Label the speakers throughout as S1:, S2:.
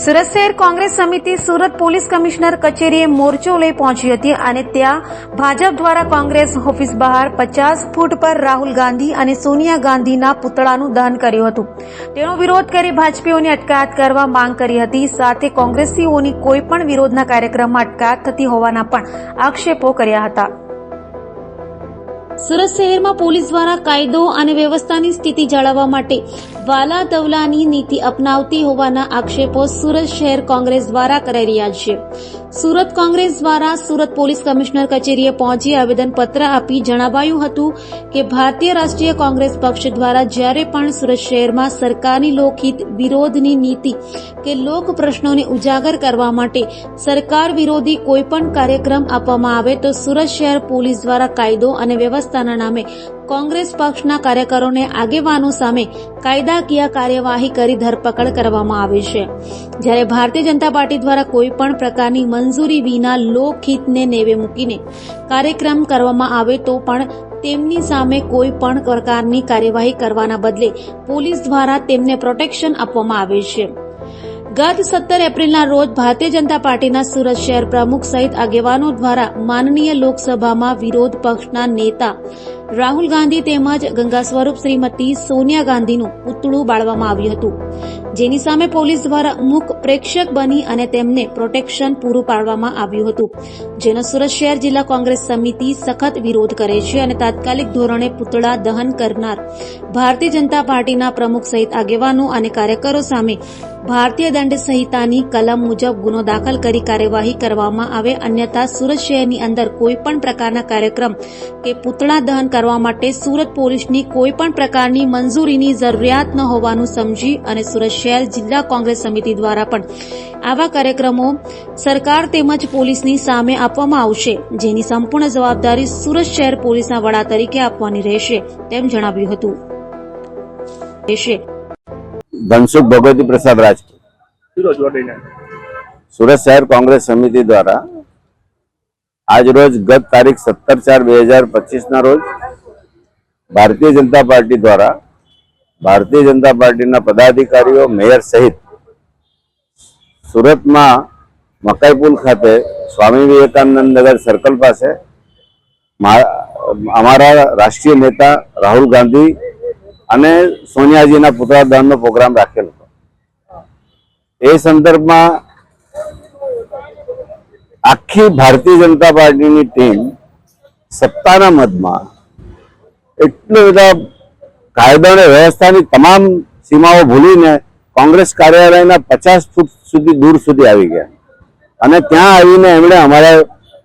S1: સુરત શહેર કોંગ્રેસ સમિતિ Surat police commissioner કચેરીએ મોરચો લઈ પહોંચી હતી અને ત્યાં ભાજપ દ્વારા કોંગ્રેસ ઓફિસ બહાર પચાસ ફૂટ પર રાહુલ ગાંધી અને સોનિયા ગાંધીના પુતળાનું દહન કર્યું હતું. તેનો વિરોધ કરી ભાજપીઓની અટકાયત કરવા માંગ કરી હતી. સાથે કોંગ્રેસીઓની કોઈ પણ વિરોધના કાર્યક્રમમાં અટકાયત થતી હોવાના પણ આક્ષેપો કર્યા હતા. સુરત શહેરમાં પોલીસ દ્વારા કાયદો અને વ્યવસ્થાની સ્થિતિ જાળવવા માટે વાલા દવલાની નીતિ અપનાવતી હોવાના આક્ષેપો સુરત શહેર કોંગ્રેસ દ્વારા કરાઈ રહ્યા છે. સુરત કોંગ્રેસ દ્વારા સુરત પોલીસ કમિશનર કચેરીએ પહોંચી આવેદનપત્ર આપી જણાવાયું હતું કે ભારતીય રાષ્ટ્રીય કોંગ્રેસ પક્ષ દ્વારા જ્યારે પણ સુરત શહેરમાં સરકારની લોકહિત વિરોધની નીતિ કે લોક પ્રશ્નોને ઉજાગર કરવા માટે સરકાર વિરોધી કોઈપણ કાર્યક્રમ આપવામાં આવે તો સુરત શહેર પોલીસ દ્વારા કાયદો અને વ્યવસ્થાના નામે કોંગ્રેસ પક્ષના કાર્યકરોને આગેવાનો સામે કાયદાકીય કાર્યવાહી કરી ધરપકડ કરવામાં આવે છે. જ્યારે ભારતીય જનતા પાર્ટી દ્વારા કોઈ પણ પ્રકારની મંજૂરી વિના લોકહિતને નેવે મૂકીને કાર્યક્રમ કરવામાં આવે તો પણ તેમની સામે કોઈ પણ પ્રકારની કાર્યવાહી કરવાના બદલે પોલીસ દ્વારા તેમને પ્રોટેક્શન આપવામાં આવે છે. ગત સત્તર એપ્રિલના રોજ ભારતીય જનતા પાર્ટીના સુરત શહેર પ્રમુખ સહિત આગેવાનો દ્વારા માનનીય લોકસભામાં વિરોધ પક્ષના નેતા રાહુલ ગાંધી તેમજ ગંગા સ્વરૂપ શ્રીમતી સોનિયા ગાંધીનું પુતળું બાળવામાં આવ્યું હતું. જેની સામે પોલીસ દ્વારા મુખ પ્રેક્ષક બની અને તેમને પ્રોટેક્શન પૂરું પાડવામાં આવ્યું હતું. જેનો સુરત શહેર જિલ્લા કોંગ્રેસ સમિતિ સખત વિરોધ કરે છે અને તાત્કાલિક ધોરણે પુતળા દહન કરનાર ભારતીય જનતા પાર્ટીના પ્રમુખ સહિત આગેવાનો અને કાર્યકરો સામે ભારતીય દંડ સંહિતાની કલમ મુજબ ગુનો દાખલ કરી કાર્યવાહી કરવામાં આવે અન્યથા સુરત શહેરની અંદર કોઈ પણ પ્રકારના કાર્યક્રમ કે પુતળા દહન કરવા માટે સુરત પોલીસની કોઈ પણ પ્રકારની મંજૂરીની જરૂરિયાત ન હોવાનું સમજી અને સુરત શહેર જિલ્લા કોંગ્રેસ સમિતિ દ્વારા પણ આવા કાર્યક્રમો સરકાર તેમજ પોલીસની સામે આપવામાં આવશે જેની સંપૂર્ણ જવાબદારી સુરત શહેર પોલીસના વડા તરીકે આપવાની રહેશે તેમ જણાવ્યું હતું.
S2: ધનસુખ ભગવતી પ્રસાદ રાજપૂત સુરત શહેર કોંગ્રેસ સમિતિ દ્વારા આજ રોજ ગત તારીખ સત્તર ચાર બે હજાર પચીસ ના રોજ ભારતીય જનતા પાર્ટી દ્વારા ભારતીય જનતા પાર્ટીના પદાધિકારીઓ, મેયર સહિત સુરતમાં મકાઈપુલ ખાતે સ્વામી વિવેકાનંદ નગર સર્કલ પાસે અમારા રાષ્ટ્રીય નેતા રાહુલ ગાંધી અને સોનિયાજીના પુત્રાદાનનો પ્રોગ્રામ રાખેલો હતો. એ સંદર્ભમાં આખી ભારતીય જનતા પાર્ટીની ટીમ સત્તાના મતમાં એટલું બધા કાયદા અને વ્યવસ્થાની તમામ સીમાઓ ભૂલીને કોંગ્રેસ કાર્યાલયના પચાસ ફૂટ સુધી દૂર સુધી આવી ગયા. અને ત્યાં આવીને એમણે અમારા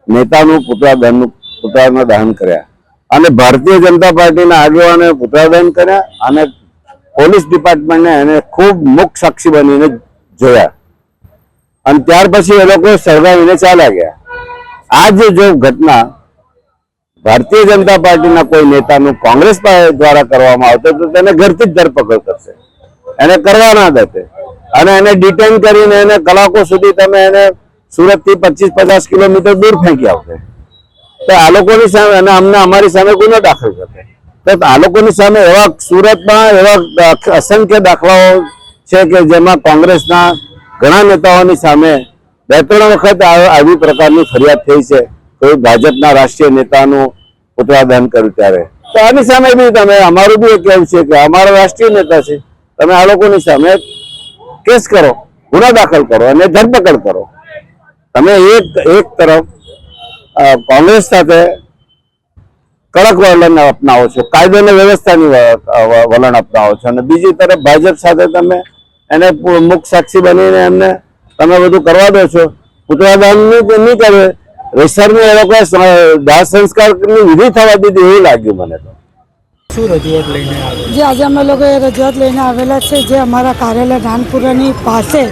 S2: નેતાનું પુતળા દહનનું પુતળાનું દહન કર્યા. અને ભારતીય જનતા પાર્ટીના આગેવાને પુતળા દહન કર્યા અને પોલીસ ડિપાર્ટમેન્ટને એને ખૂબ મુખ સાક્ષી બનીને જોયા. અને ત્યાર પછી એ લોકો સળગાવીને ચાલ્યા ગયા. આ જે જો ઘટના ભારતીય જનતા પાર્ટીના કોઈ નેતાનું કોંગ્રેસ દ્વારા કરવામાં આવતો તો તેને ઘરથી જ ધરપકડ કરશે. એને કરવા ના દેતે અને એને ડિટેન કરીને એને કલાકો સુધી તમે એને સુરતથી પચીસ, પચાસ કિલોમીટર દૂર ફેંકી આવશે તો આ લોકોની સામે, અને અમને, અમારી સામે ગુનો દાખલ કરશે. તો આ લોકોની સામે એવા સુરતમાં એવા અસંખ્ય દાખલાઓ છે કે જેમાં કોંગ્રેસના ઘણા નેતાઓની સામે બે ત્રણ વખત આવી પ્રકારની ફરિયાદ થઈ છે. કોઈ ભાજપના રાષ્ટ્રીય નેતાનું પુતળા કર્યું ત્યારે. તો આની સામે બી તમે, અમારું બી એ કહેવું છે કે અમારા રાષ્ટ્રીય નેતા છે. તમે આ લોકોની સામે કેસ કરો, ગુનો દાખલ કરો અને ધરપકડ કરો. તમે એક એક તરફ કોંગ્રેસ સાથે કડક વલણ અપનાવો છો, કાયદો અને વ્યવસ્થાની વલણ અપનાવો છો અને બીજી તરફ ભાજપ સાથે તમે એને મુખ સાક્ષી બનીને એમને તમે બધું કરવા દો છો. પુતળા દાન નહીં નહીં કરે? રેસરની એ લોકોએ દાહ સંસ્કારની વિધિ થવા દીધી એવું લાગ્યું મને તો.
S3: શું રજૂઆત લઈને
S4: જે આજે અમે લોકો એ રજૂઆત લઈને આવેલા છે જે અમારા કાર્યાલય નાનપુરાની પાસે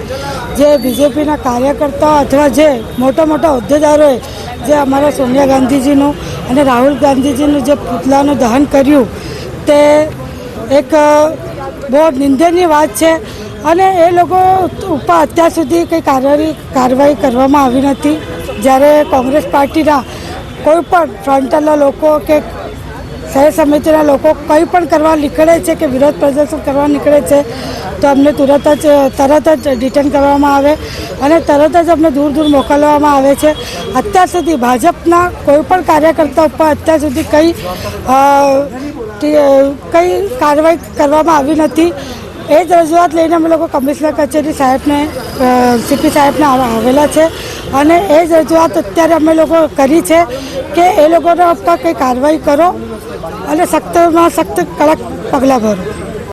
S4: જે બીજેપીના કાર્યકર્તાઓ અથવા જે મોટા મોટા હોદ્દેદારોએ જે અમારા સોનિયા ગાંધીજીનું અને રાહુલ ગાંધીજીનું જે પુતલાનું દહન કર્યું તે એક બહુ નિંદનીય વાત છે. અને એ લોકો ઉપર અત્યાર સુધી કંઈ કાર્યવાહી કાર્યવાહી કરવામાં આવી નથી. જ્યારે કોંગ્રેસ પાર્ટીના કોઈ પણ ફ્રન્ટલના લોકો કે શહેર સમિતિના લોકો કંઈ પણ કરવા નીકળે છે કે વિરોધ પ્રદર્શન કરવા નીકળે છે, તો અમને તુરત જ, તરત જ ડિટેન કરવામાં આવે અને તરત જ અમને દૂર દૂર મોકલવામાં આવે છે. અત્યાર સુધી ભાજપના કોઈ પણ કાર્યકર્તા ઉપર અત્યાર સુધી કંઈ કંઈ કાર્યવાહી કરવામાં આવી નથી. એ જ રજૂઆત લઈને અમે લોકો કમિશનર કચેરી સાહેબને સીપી સાહેબને આવેલા છે. અને એ જ રજૂઆત અત્યારે અમે લોકો કરી છે કે એ લોકોને ઉપર કંઈ કાર્યવાહી કરો અને સખ્તમાં સખ્ત કડક પગલાં ભરો.